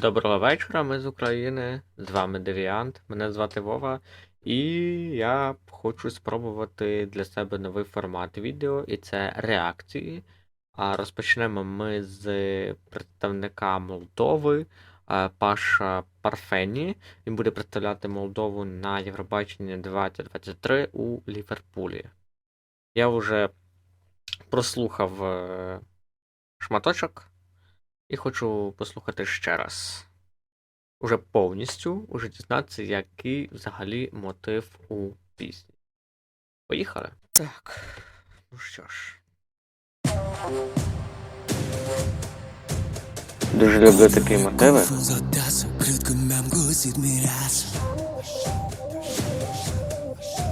Доброго вечора, ми з України. З вами Девіант. Мене звати Вова. І я хочу спробувати для себе новий формат відео, і це реакції. А розпочнемо ми з представника Молдови Паша Парфені. Він буде представляти Молдову на Євробаченні 2023 у Ліверпулі. Я вже прослухав е, шматочок. І хочу послухати ще раз. Уже повністю, уже дізнатися, який взагалі мотив у пісні. Поїхали? Так. Ну що ж. Дуже люблю такі мотиви.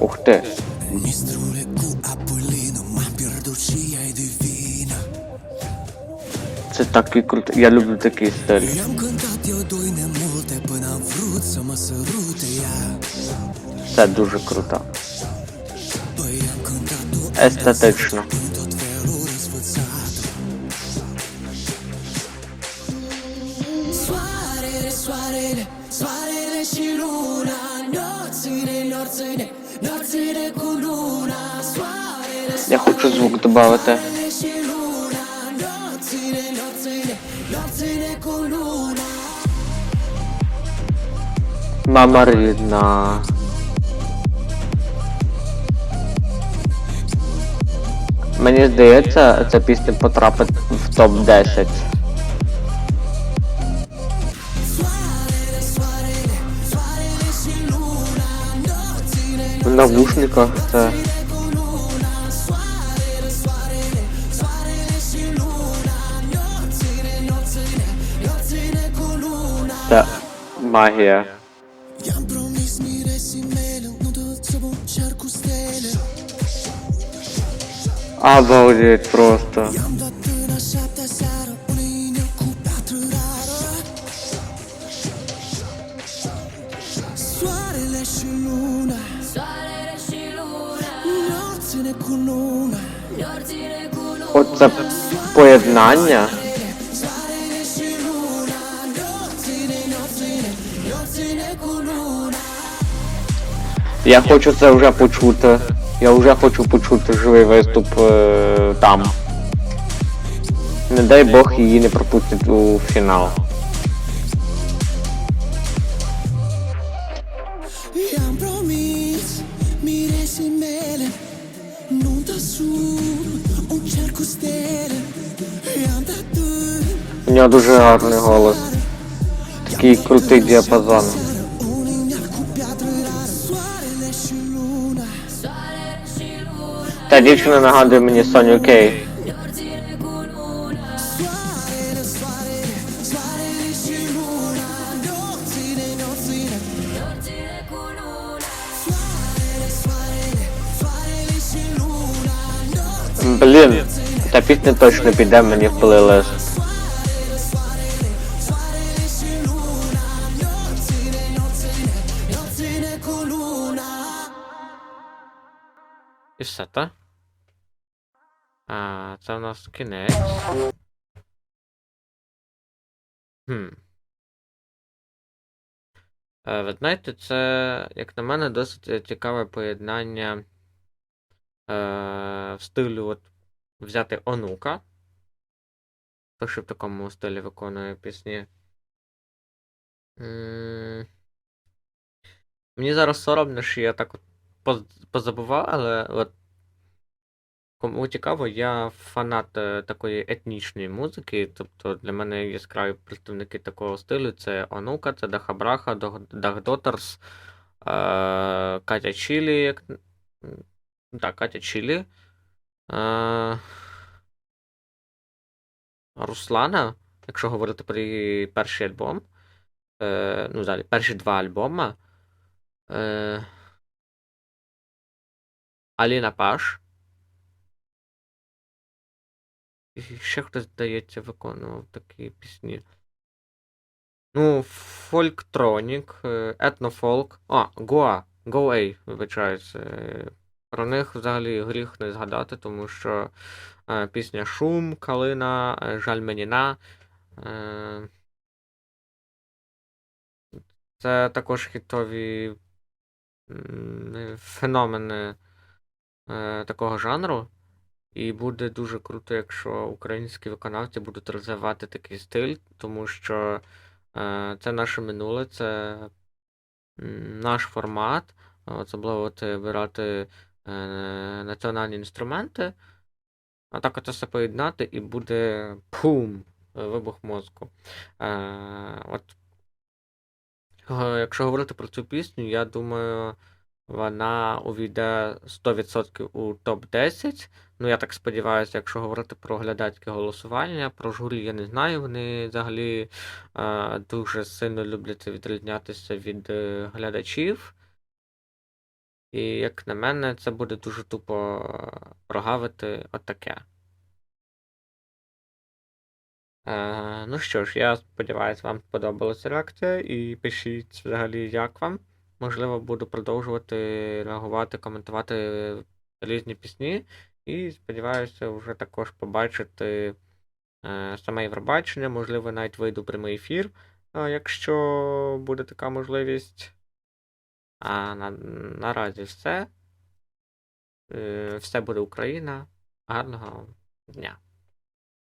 Ух ти. Це такий крутий. Я люблю такий стиль. Це дуже круто. Естетично. Я хочу звук додати. Мама рідна. Мені здається, ця пісня потрапить в топ-10. В навушниках це. Це магія. Nopțile Nopțile cu luna Я хочу це вже почути. Я вже хочу почути живий виступ е, там. Не дай Бог її не пропустять у фінал. У нього дуже гарний голос. Такий крутий діапазон. Та дівчина нагадує мені Соню Кей. Блін, ця пісня точно піде мені в плейлист. І все, та? А, це у нас кінець. Хм. Е, ви знаєте, це, як на мене, досить цікаве поєднання е, в стилю от, взяти онука. Хто ще в такому стилі виконує пісні. Мені зараз соромно, що я так от позабував, але от кому цікаво, я фанат е, такої етнічної музики. Тобто для мене яскраві представники такого стилю це Онука, це Дахабраха, Дахдотерс, е, Катя Чілі. Так, Катя Чілі. Е, Руслана, якщо говорити про її перший альбом. Ну, далі, перші два альбома. Е, Аліна Паш. І ще хтось, здається, виконував такі пісні. Ну, фольктронік, е, етнофолк. А, Гоа. Гоей, вибачаюся. Е, Про них взагалі гріх не згадати, тому що е, пісня Шум, Калина, е, Жаль мені на. Е, Це також хітові феномени е, такого жанру. І буде дуже круто, якщо українські виконавці будуть розвивати такий стиль, тому що е, це наше минуле, це наш формат, особливо от брати е, національні інструменти, а так це все поєднати і буде пум! Вибух мозку. Е, от, е, якщо говорити про цю пісню, я думаю, вона увійде 100% у топ-10. Ну, я так сподіваюся, якщо говорити про глядацьке голосування, про журі я не знаю, вони взагалі е, дуже сильно люблять відрізнятися від е, глядачів. І, як на мене, це буде дуже тупо е, прогавити отаке. Е, ну що ж, я сподіваюся, вам сподобалася реакція, і пишіть взагалі, як вам. Можливо, буду продовжувати реагувати, коментувати різні пісні. І сподіваюся, вже також побачити е, саме Євробачення, можливо, навіть вийду прямий ефір, е, якщо буде така можливість. А на, наразі все. Е, все буде Україна. Гарного дня.